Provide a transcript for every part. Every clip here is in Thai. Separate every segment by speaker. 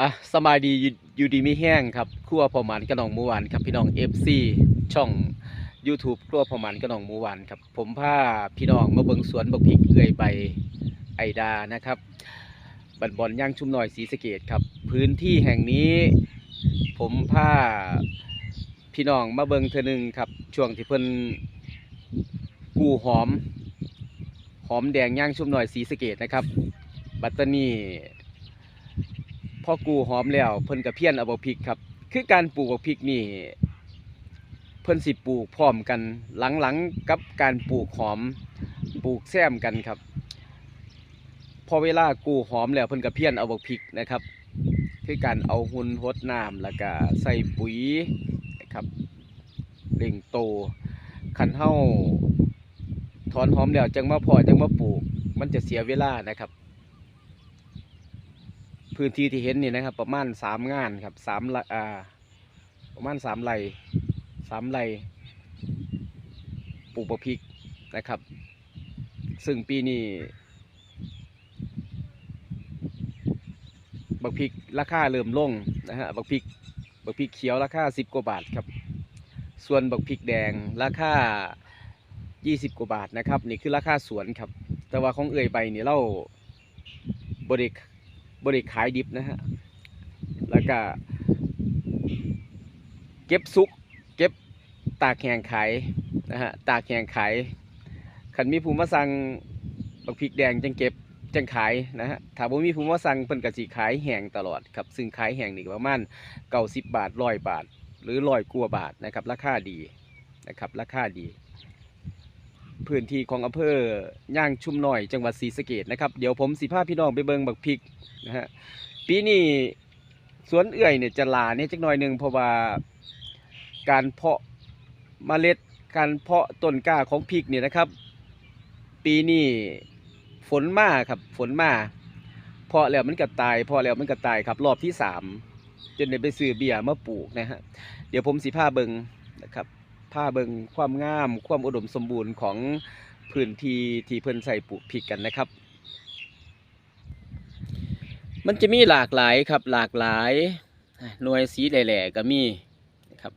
Speaker 1: อะสบายดีอยู่ดีไม่แห้งครับครัวพอมันกระนองมูหวานครับพี่น้อง FC ช่อง YouTube ครัวพอมันกระนองมูหวานครับ ผมพาพี่น้องมาเบิงสวนบักพริกเอื้อยใบไอดานะครับบันบอนย่างชุ่มหน้อยสีสะเกตครับ พื้นที่แห่งนี้ ผมพาพี่น้องมาเบิงเทื่อหนึ่งครับ ช่วงที่เพิ่นกูหอม หอมแดงย่างชุ่มหน้อยสีสะเกตนะครับ บัตตานี พอกูหอมแล้วเพิ่นกระเพี้ยนเอาบักพริกครับ คือการปลูกบักพริกนี่เพิ่นสิปลูกพร้อมกันหลังๆกับการปลูกหอมปลูกแซมกันครับ พอเวลากูหอมแล้วเพิ่นกระเพี้ยนเอาบักพริกนะครับ คือการเอาหุ่นหดน้ำแล้วก็ใส่ปุ๋ยนะครับเร่งโตคันเฮาถอนหอมแล้วจังมาพอจังมาปลูก มันจะเสียเวลานะครับ พื้นที่ที่เห็นนี่นะครับ ประมาณสามงานครับสามอ่าประมาณสามไร่สามไร่ปลูกบักพริกนะครับ ซึ่งปีนี้บักพริกราคาเริ่มลงนะฮะบักพริกบักพริกเขียวราคาสิบกว่าบาทครับ ส่วนบักพริกแดงราคายี่สิบกว่าบาทนะครับ นี่คือราคาสวนครับ แต่ว่าของเอ่ยใบนี่เราบริ บริขายดิบนะฮะ แล้วก็ เก็บซุก เก็บตากแห้งขายนะฮะ ตากแห้งขายขันมีภูมิมาสั่งบักพริกแดงจังเก็บจังขายนะฮะถ้าบ่มีภูมิมาสั่งเพิ่นก็สิขายแห้งตลอดครับ ซึ่งขายแห้งนี่ประมาณ90บบาท100บาท หรือ100กว่าบาทนะครับ ราคาดีนะครับ ราคาดี พื้นที่ของอำเภอย่างชุมน้อยจังหวัดศรีสะเกษนะครับเดี๋ยวผมสิพาพี่น้องไปเบิงบักพริกนะฮะปีนี้สวนเอื่อยเนี่ยจะลาเนี่ยจักหน่อยหนึ่งเพราะว่าการเพาะเมล็ดการเพาะต้นกล้าของพริกเนี่ยนะครับ ปีนี้ฝนมาครับฝนมาเพาะแล้วมันก็ตายเพาะแล้วมันก็ตายครับรอบที่สามจนได้ไปซื้อเบียร์มาปลูกนะฮะเดี๋ยวผมสิพาเบิงนะครับ พาเบิงความงาม ความอุดมสมบูรณ์ของพื้นที่ที่เพิ่นใส่ปลูกพริกกันนะครับ มันจะมีหลากหลายครับหลากหลายหน่วยสีแหล่ๆก็มีนะครับ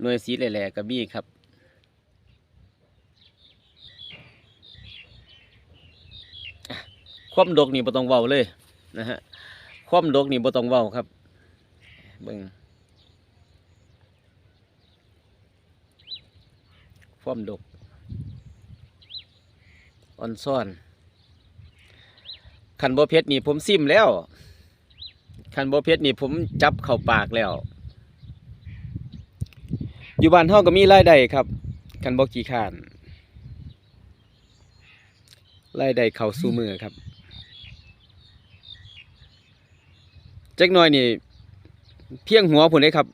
Speaker 1: หน่วยสีแหล่ๆก็มีครับความดกนี่บ่ต้องเว้าเลยนะฮะความดกนี่บ่ต้องเว้าครับเบิ่ง ความดกอ่อนซ่อนขันบ่เพชรนี่ผมซิมแล้วขันบ่เพชรนี่ผมจับเข้าปากแล้ว อยู่บ้านเฮาก็มีรายได้ครับขันบ่กี่ขานรายได้เข้าสู่มือครับจักหน่อยนี่ เพียงหัวพุ่นเด้ครับ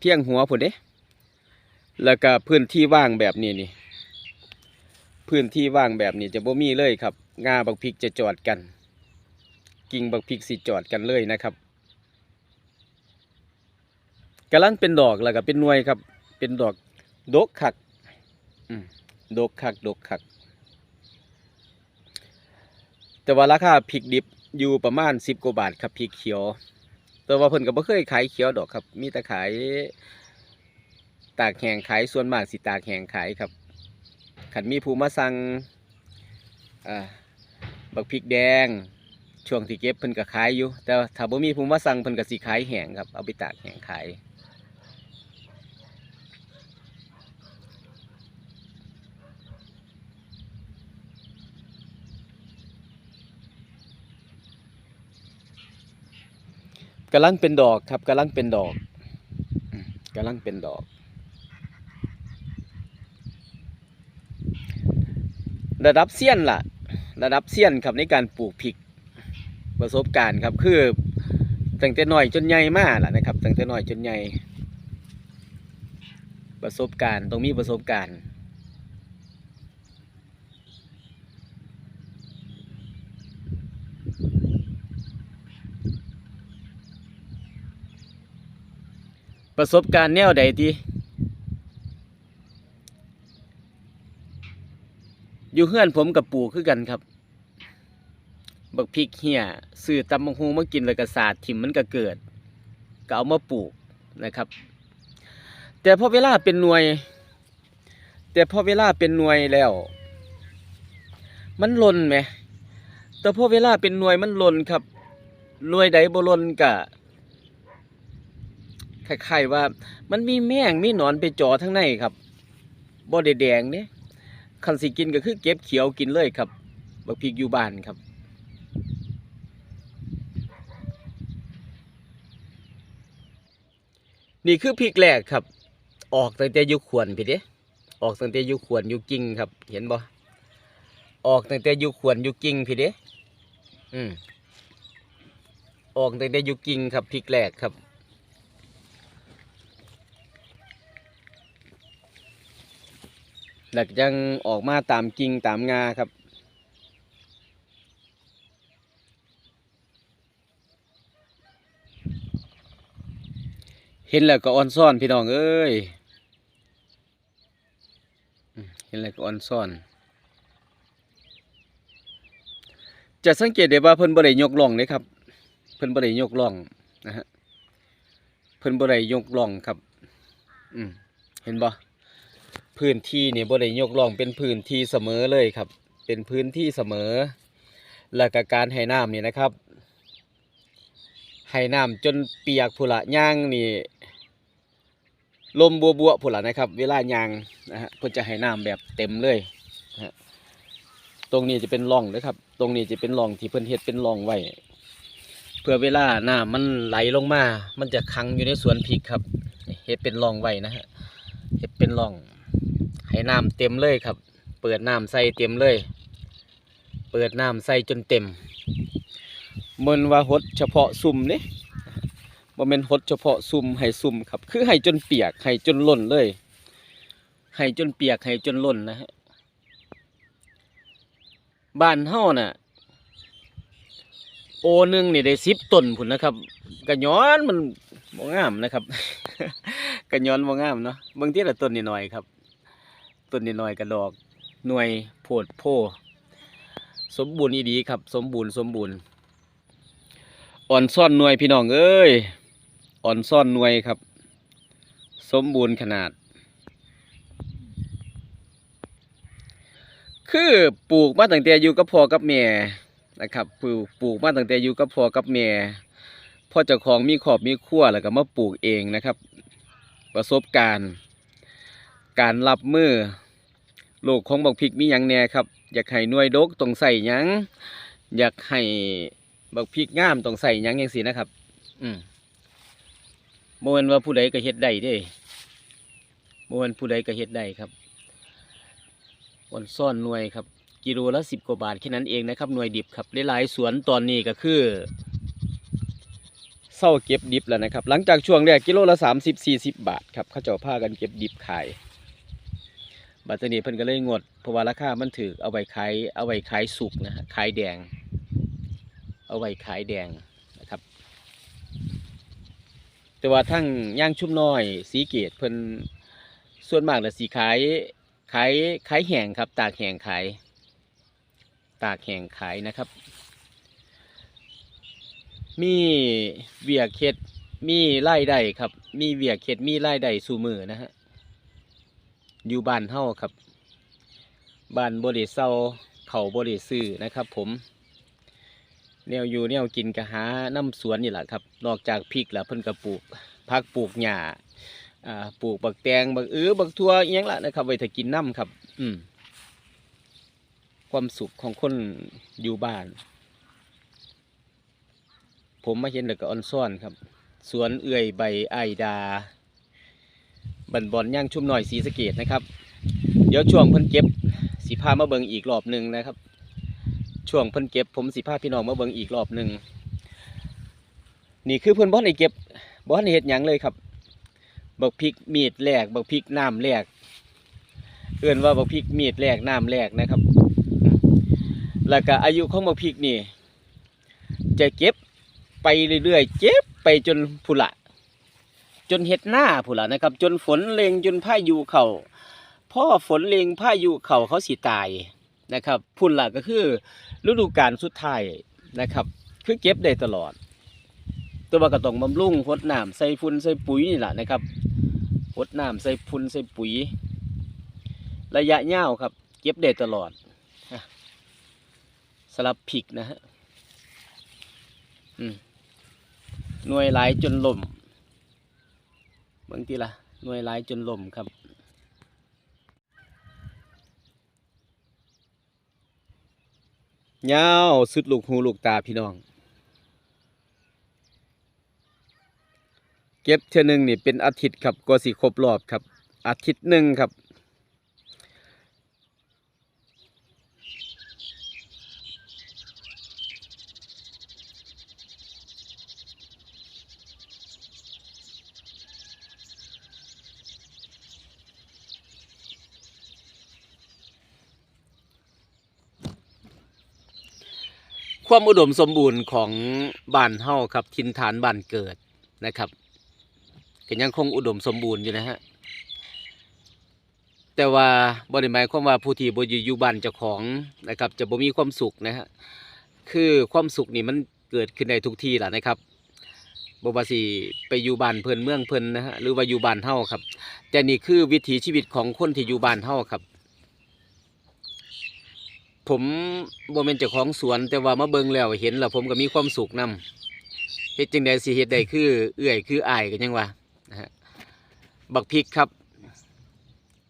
Speaker 1: เพียงหัวพุ่นเด้ แล้วก็พื้นที่ว่างแบบนี้นี่ พื้นที่ว่างแบบนี้จะบ่มีเลยครับงาบักพริกจะจอดกัน กิ่งบักพริกสิจอดกันเลยนะครับกำลังเป็นดอกแล้วก็เป็นหน่วยครับ เป็นดอกดกคักดกคักดกคัก แต่ว่าราคาพริกดิบอยู่ประมาณสิบกว่าบาทครับพริกเขียว แต่ว่าเพิ่นก็บ่เคยขายเขียวดอกครับ มีแต่ขาย ตากแห้งขายส่วนมากสิตากแห้งขายครับขันมีผู้มาสั่งอ่าบักพริกแดง ช่วงที่เก็บเพิ่นก็ขายอยู่ แต่ถ้าบ่มีผู้มาสั่งเพิ่นก็สิขายแห้งครับเอาไปตากแห้งขายกำลังเป็นดอกครับกำลังเป็นดอกกำลังเป็นดอก ระดับเซียนล่ะ ระดับเซียนครับในการปลูกพริกประสบการณ์ครับคือตั้งแต่น้อยจนใหญ่มากล่ะนะครับตั้งแต่น้อยจนใหญ่ประสบการณ์ต้องมีประสบการณ์ประสบการณ์แนวใดที่ อยู่เฮือนผมกับปู่คือกันครับ บักพริกเหี่ยซื้อตำบักฮูมากินแล้วก็สาดถิ่มมันก็เกิด ก็เอามาปลูกนะครับ แต่พอเวลาเป็นหน่วย แต่พอเวลาเป็นหน่วยแล้ว มันล่นไหม แต่พอเวลาเป็นหน่วยมันล่นครับหน่วยใดบ่ล่นกะคล้ายๆว่า มันมีแมงมีหนอนไปจ่อทั้งในครับบ่ได้แดงเนี่ย คันสิกินก็คือเก็บเขียวกินเลยครับบักพริกอยู่บ้านครับ นี่คือพริกแรกครับ ออกตั้งแต่อยุขวนพี่เด้ออกตั้งแต่อยุขวนอยุกิ่งครับ เห็นบ่ออกตั้งแต่อยุขวนอยุกิ่งพี่เด้อืมออกตั้งแต่อยุกิ่งครับพริกแรกครับ หลักยังออกมาตามกิ่งตามงาครับ เห็นแล้วก็อ่อนซ่อนพี่น้องเอ้ยเห็นแล้วก็อ่อนซ่อน จะสังเกตได้ว่าเพิ่นบ่ได้ยกล่องเลยครับ เพิ่นบ่ได้ยกล่องนะฮะเพิ่นบ่ได้ยกล่องครับ อืมเห็นบ่ พื้นที่นี่บ่ได้ยกล่องเป็นพื้นที่เสมอเลยครับ เป็นพื้นที่เสมอ แล้วก็การให้น้ำนี่นะครับ ให้น้ำจนเปียกผุละย่างนี่ลมบัวบัวผุละนะครับ เวลาย่างนะฮะเพื่อจะให้น้ำแบบเต็มเลยนะตรงนี้จะเป็นร่องนะครับ ตรงนี้จะเป็นร่องที่เพิ่นเฮ็ดเป็นร่องไว้เพื่อเวลาน้ำมันไหลลงมา มันจะขังอยู่ในสวนพริกครับ เฮ็ดเป็นร่องไว้นะฮะ เฮ็ดเป็นร่อง ให้น้ำเต็มเลยครับ เปิดน้ำใส่เต็มเลย เปิดน้ำใส่จนเต็มมันว่าหดเฉพาะซุ่มเด้บ่แม่นหดเฉพาะซุ่มให้ซุ่มครับ คือให้จนเปียกให้จนล้นเลย ให้จนเปียกให้จนล้นนะฮะบ้านเฮาน่ะ โอหนึงนี่ได้10ต้นพุ่นนะครับกระย้อนมันบ่งามนะครับกระย้อนบ่งามเนาะบิ่งทีละต้นนิดหน่อยครับ ต้นนิดหน่อยกระดอก หน่วยโพดโพ สมบูรณ์อีดีครับ สมบูรณ์สมบูรณ์ อ่อนซ่อนหน่วยพี่น้องเอ้ย อ่อนซ่อนหน่วยครับ สมบูรณ์ขนาด คือปลูกมาตั้งแต่อยู่กับพ่อกับแม่นะครับ ปลูกปลูกมาตั้งแต่อยู่กับพ่อกับแม่พ่อเจ้าของมีขอบมีขั้วแล้วก็มาปลูกเองนะครับ ประสบการณ์ การรับมือโลกของบักพริกมีหยังแน่ครับ อยากให้หน่วยดกต้องใส่ยังอยากให้บักพริกงามต้องใส่ยังอย่างสินะครับ อืมโมเนว่าผู้ใดก็เฮ็ดได้เด้โมเนผู้ใดก็เฮ็ดได้ครับวันซ่อนหน่วยครับ กิโลละสิบกว่าบาทแค่นั้นเองนะครับหน่วยดิบครับหลายๆสวนตอนนี้ก็คือเศร้าเก็บดิบแล้วนะครับ หลังจากช่วงแรกกิโลละสามสิบสี่สิบบาทครับเขาเจ้าพากันเก็บดิบขาย บัดนี้เพิ่นก็เลยงดเพราะว่าราคามันถือเอาไว้ขายเอาไว้ขายสุกนะขายแดง เอาไว้ขายแดงนะครับ แต่ว่าทั้งย่างชุ่มน้อย สีเกตเพิ่นส่วนมากแล้วสีขายขายขายแห้งครับ ตากแห้งขาย ตากแห้งขายนะครับ มีเวียเข็ดมีไล่ได้ครับ มีเวียเข็ดมีไล่ได้สู่มือนะฮะ อยู่บ้านเฮาครับ บ้านบริเซาเขาบริซื้อนะครับ ผม แนวอยู่แนวกินกะหาน้ำสวนนี่แหละครับ นอกจากพริกแล้วเพิ่นก็ปลูกพักปลูกหญ้าปลูกบักแตงบักเอือบักทั่วอิหยังละนะครับไว้ถ้ากินน้ำครับ อืมความสุขของคนอยู่บ้าน ผมมาเห็นแล้วก็ออนซ่อนครับ สวนเอื่อยใบไอดา บันบอนย่างชุ่มหน่อยสีสะเกตนะครับ เดี๋ยวช่วงเพิ่นเก็บสีผ้ามาเบิงอีกรอบหนึ่งนะครับ ช่วงเพิ่นเก็บผมสีผ้าพี่น้องมาเบิงอีกรอบหนึ่งนี่คือเพิ่นบอนไอเก็บบอนเห็ดหยังเลยครับบักพริกมีดแหลกบักพริกน้ำแหลกเอื่นว่าบักพริกมีดแหลกน้ำแหลกนะครับ แล้วก็อายุของบักพริกนี่ จะเก็บไปเรื่อยๆเก็บไปจนผุละ จนเฮ็ดหน้าผู้ละนะครับ จนฝนเลงจนพายุเขา่าพ่อฝนเลงพายุเข่าเขาสิตายนะครับพุ่นละก็คือฤดูกาลสุดท้ายนะครับ คือเก็บได้ตลอดต่ว่าก็ต้องบำรุงพดน้ำใส่ฝุ่นใส่ปุ๋ยนี่แหละนะครับพดน้ำใส่ฝุ่นใส่ปุ๋ย ระยะยาวครับ เก็บได้ตลอดสลับผิกนะฮะหน่วยหลายจนล่ม บางทีละหน่วยลายจนล่มครับ ยาวสุดลูกหูลูกตาพี่น้อง เก็บเทื่อหนึงนี่เป็นอาทิตย์ครับก็สิครบรอบครับ อาทิตย์หนึ่งครับ ความอุดมสมบูรณ์ของบ้านเฮาครับทินฐานบ้านเกิดนะครับก็ยังคงอุดมสมบูรณ์อยู่นะฮะแต่ว่าบริหมายความว่าผู้ที่บ่อยู่อยู่บ้านเจ้าของนะครับ จะบ่มีความสุขนะฮะคือความสุขนี่มันเกิดขึ้นได้ทุกที่แหละนะครับบว่าสิไปอยู่บ้านเพิ่นเมืองเพิ่นนะฮะหรือว่าอยู่บ้านเฮาครับ แต่นี่คือวิถีชีวิตของคนที่อยู่บ้านเฮาครับ ผมบ่เป็นเจ้าของสวนแต่ว่ามาเบิ่งแล้วเห็นแล้วผมก็มีความสุขนํเฮ็ดจังไดสิเฮ็ดได้คือเอื้อยคืออายกันยังว่านะฮะบักพริกครับ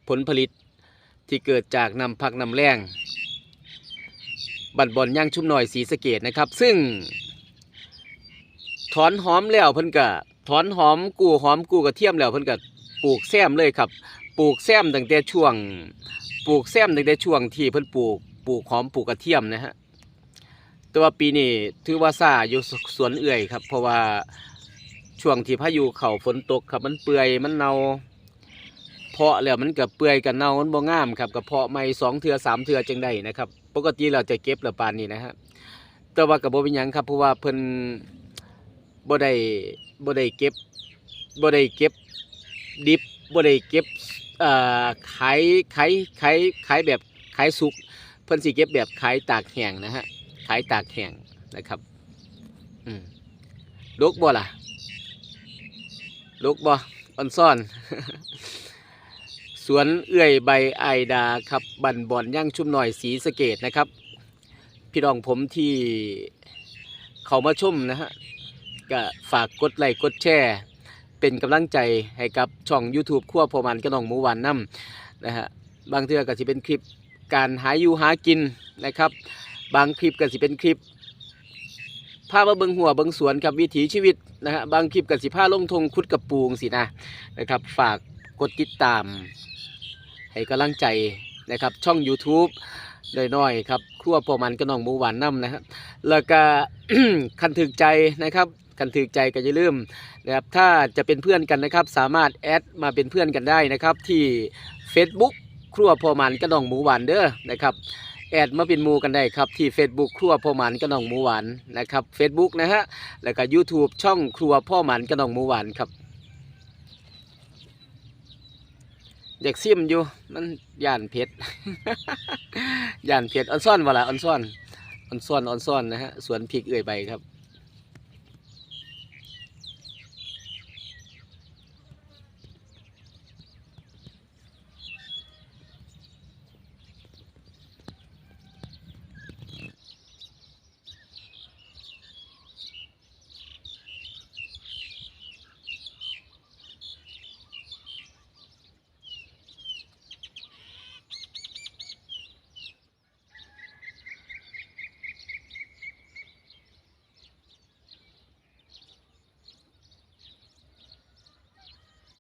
Speaker 1: ผลผลิตที่เกิดจากนำพักนำแรงบัดบอนย่างชุ่มหน่อยสีสะเกดนะครับ ซึ่ง ถอนหอมแล้วเพิ่นก็ถอนหอมกูหอมกูกระเทียมแล้วเพิ่นก็ปลูกแซมเลยครับ ปลูกแซมตั้งแต่ช่วง ปลูกแซมตั้งแต่ช่วงที่เพิ่นปลูก ปลูกหอมปลูกกระเทียมนะฮะแต่ว่าปีนี้ถือว่าซาอยู่สวนเอื่อยครับ เพราะว่าช่วงที่พายุเข้าฝนตกครับมันเปื่อยมันเน่าเพาะแล้วมันก็เปื่อยกับเน่ามันบ่งามครับกับเพาะใหม่สองเทือสามเทือจังได้นะครับ ปกติเราจะเก็บและปานนี้นะฮะแต่ว่ากับบ่เป็นหยังครับเพราะว่าเพิ่นบ่ได้บ่ได้เก็บบ่ได้เก็บดิบบ่ได้เก็บเอ่อขายขายขายขายแบบขายสุก พิ่นสิเก็บแบบขายตากแห้งนะฮะขายตากแห้งนะครับ อืมลกบ่ล่ะลกบ่ออนซ่อน สวนเอื้อยใบไอดาครับบันบอนย่างชุ่มหน่อยสีสเกตนะครับ พี่น้องผมที่เขามาชมนะฮะก็ฝากกดไลค์กดแชร์ เป็นกำลังใจให้กับช่อง YouTube ขั้วพอมันกระนองหมูหวานน้ำนะฮะบางเทื่อก็สิเป็นคลิป การหาอยู่หากินนะครับ บางคลิปก็สิเป็นคลิปพามาเบิงหัวเบิงสวนครับวิถีชีวิตนะฮะบางคลิปก็สิพาลงทงคุดกับปูงสินะนะครับ ฝากกดติดตาม ให้กำลังใจนะครับช่อง YouTube น้อยๆครับครัวพอมันกระนองหมูหวานน้ำนะครับแล้วก็คันถึกใจนะครับคันถึกใจก็อย่าลืมนะครับถ้าจะเป็นเพื่อนกันนะครับ สามารถแอดมาเป็นเพื่อนกันได้นะครับที่ Facebook ครัวพ่อมันกระนองหมูหวานเด้อนะครับแอดมาเป็นหมูกันได้ครับที่ Facebook ครัวพ่อหมันกระนองหมูหวานนะครับ Facebook นะฮะแล้วก็ YouTube ช่องครัวพ่อหมันกระนองหมูหวานครับอยากซิมอยู่มันย่านเพชรย่านเพชรออนซ่อนวะละออนซ่อนออนซ่อนออนซ่อนนะฮะสวนพริกเอื่อยใบครับ